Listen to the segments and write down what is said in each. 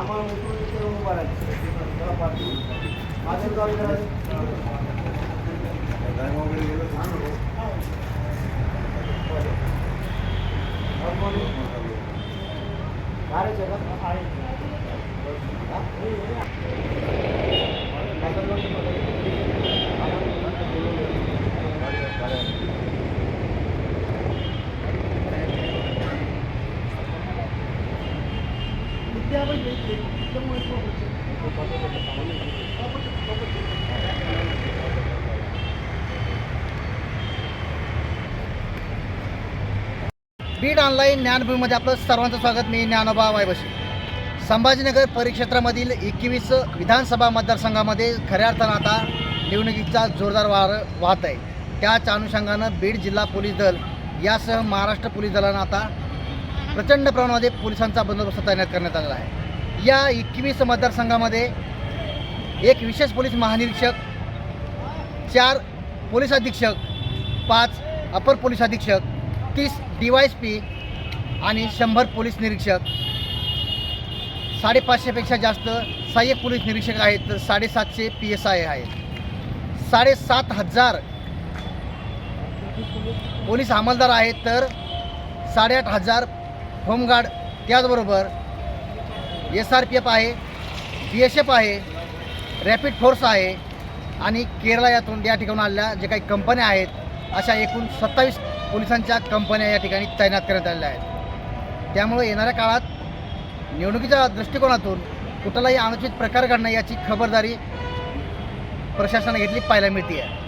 আমার উপরে কেউ বাড়াচ্ছে बीड ऑनलाईन ज्ञानभूमीमध्ये आपलं सर्वांचं स्वागत. मी ज्ञानोबा वायबशी. संभाजीनगर परिक्षेत्रामधील एकवीस विधानसभा मतदारसंघामध्ये खऱ्या अर्थानं आता निवडणुकीचा जोरदार वार वाहत आहे. त्याच अनुषंगानं बीड जिल्हा पोलीस दल यासह महाराष्ट्र पोलीस दलानं आता प्रचंड प्रमाणामध्ये पोलिसांचा बंदोबस्त तैनात करण्यात आलेला आहे. या एकवीस मतदारसंघामध्ये एक विशेष पोलीस महानिरीक्षक चार पोलीस अधीक्षक पाच अपर पोलीस अधीक्षक तीस डी वाय एस पी आणि शंभर पोलीस निरीक्षक. साडेपाचशेपेक्षा जास्त सहाय्यक पोलीस निरीक्षक आहेत तर साडेसातशे पी एस आय आहेत. साडेसात हजार पोलीस अंमलदार आहेत तर साडेआठ हजार होमगार्ड त्याचबरोबर एस आर पी एफ आहे बी एस एफ आहे रॅपिड फोर्स आहे आणि केरळा यातून या ठिकाणून आलेल्या जे काही कंपन्या आहेत अशा एकूण सत्तावीस पोलिसांच्या कंपन्या या ठिकाणी तैनात करण्यात आलेल्या आहेत. त्यामुळे येणाऱ्या काळात निवडणुकीच्या दृष्टिकोनातून कुठलाही अनुचित प्रकार घडणं याची खबरदारी प्रशासनाने घेतली पाहायला मिळते आहे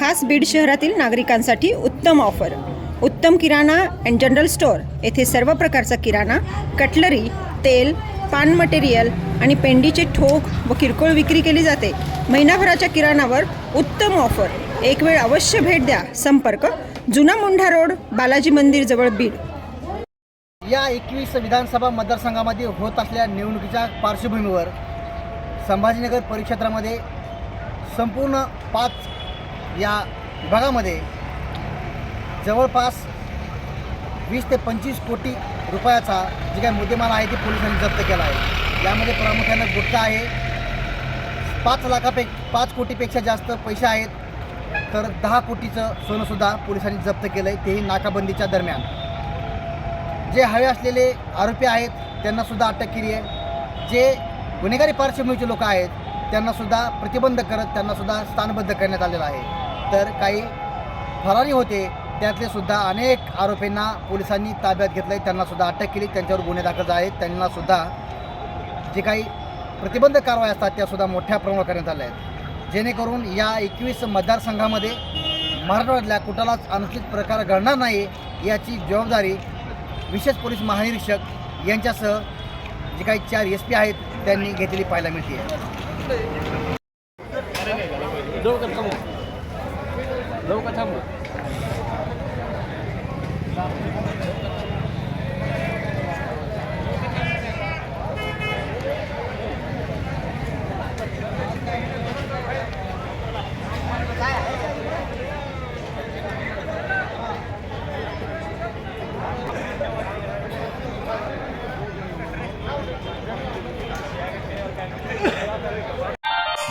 खास बीड शहरातील नागरिकांसाठी उत्तम ऑफर. उत्तम किराणा अँड जनरल स्टोअर येथे सर्व प्रकारचा किराणा कटलरी तेल पान मटेरियल आणि पेंडीचे ठोक व किरकोळ विक्री केली जाते. महिनाभराच्या किराणावर उत्तम ऑफर. एक वेळ अवश्य भेट द्या. संपर्क जुना मुंढा रोड बालाजी मंदिर जवळ बीड. या एकवीस विधानसभा मतदारसंघामध्ये होत असलेल्या निवडणुकीच्या पार्श्वभूमीवर संभाजीनगर परिक्षेत्रामध्ये संपूर्ण पाच या विभागामध्ये जवळपास वीस ते पंचवीस कोटी रुपयाचा जे काही मुद्देमाल आहे ते पोलिसांनी जप्त केला आहे. यामध्ये प्रामुख्यानं गुटखा आहे. पाच लाखापे पाच कोटीपेक्षा जास्त पैसे आहेत. तर दहा कोटीचं सोनंसुद्धा पोलिसांनी जप्त केलं आहे तेही नाकाबंदीच्या दरम्यान. जे हवे असलेले आरोपी आहेत त्यांनासुद्धा अटक केली आहे. जे गुन्हेगारी पार्श्वभूमीचे लोक आहेत त्यांनासुद्धा प्रतिबंध करत त्यांनासुद्धा स्थानबद्ध करण्यात आलेलं आहे. तर काही फरारी होते त्यातले सुद्धा अनेक आरोपींना पोलिसांनी ताब्यात घेतलं आहे त्यांनासुद्धा अटक केली त्यांच्यावर गुन्हे दाखल आहेत त्यांनासुद्धा जे काही प्रतिबंध कारवाई असतात त्यासुद्धा मोठ्या प्रमाणात करण्यात आल्या आहेत. जेणेकरून या एकवीस मतदारसंघामध्ये मराठवाड्यातल्या कुठलाच अनुचित प्रकार घडणार नाही याची जबाबदारी विशेष पोलीस महानिरीक्षक यांच्यासह जे काही चार एस पी आहेत त्यांनी घेतलेली पाहायला मिळते. आहे